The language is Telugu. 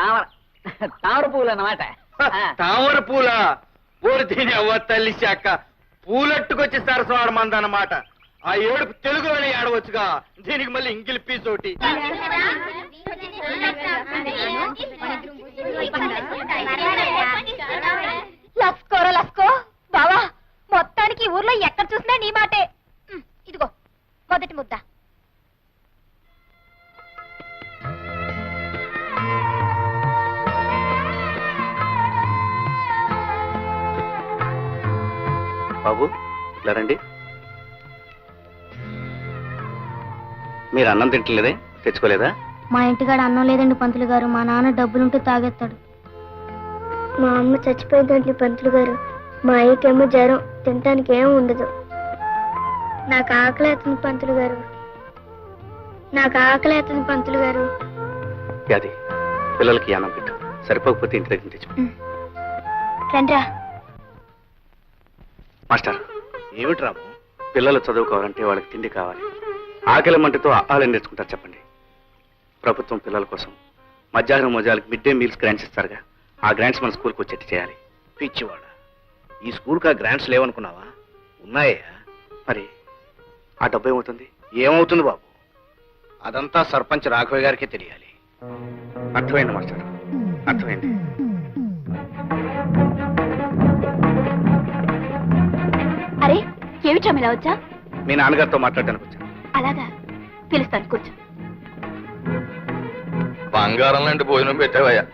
తామర తామర పువ్వులు అన్నమాట. తామర పూల? ఊరు తిని అవ్వ తల్లి శాఖ. పూలట్టుకొచ్చి సరస్వాడ మందన్నమాట ఆ ఏడుపు తెలుగులోనే ఏడవచ్చుగా దీనికి మళ్ళీ ఇంగిలి పీస్ ఒకటి. లస్కోరా లస్కో. బావా మొత్తానికి ఊర్లో ఎక్కడ చూసినా నీ మాటే. బాబు ఇలా రండి. మీరు అన్నం తింటలేదే తెచ్చుకోలేదా? మా ఇంటికాడ అన్నం లేదండి పంతులు గారు మా నాన్న డబ్బులుంటే తాగేస్తాడు. మా అమ్మ చచ్చిపోయిందండి పంతులు గారు. మా అయ్యకేమో జ్వరం తినటానికి ఏం ఉండదు. నాకు ఆకలి అవుతుంది పంతులు గారు. నాకు ఆకలి అవుతుంది పంతులు గారు. అది పిల్లలకి అన్నం పెట్టు. సరిపోకపోతే ఇంటి దగ్గర తెచ్చు రండ్రా. మాస్టర్. ఏమిటి రాము? పిల్లలు చదువుకోవాలంటే వాళ్ళకి తిండి కావాలి. ఆకలి మంటతో ఆహారం నేర్చుకుంటారు చెప్పండి. ప్రభుత్వం పిల్లల కోసం మధ్యాహ్నం మోజాలకు మిడ్ డే మీల్స్ గ్రాంట్స్ ఇస్తారుగా. ఆ గ్రాంట్స్ మన స్కూల్కి వచ్చేట్టు చేయాలి. పిచ్చివాడ. ఈ స్కూల్కి ఆ గ్రాంట్స్ లేవనుకున్నావా? ఉన్నాయా? మరి ఆ డబ్బు ఏమవుతుంది? ఏమవుతుంది బాబు? అదంతా సర్పంచ్ రాఘవ గారికే తెలియాలి. అర్థమైంది మాస్టర్. అర్థమైంది. అరే ఏమిటా ఇలా వచ్చా? మీ నాన్నగారితో మాట్లాడడానికి వచ్చాను అలాగా పిలుస్తాను కూర్చో. బంగారం లాంటి భోజనం పెట్టావయ్యా.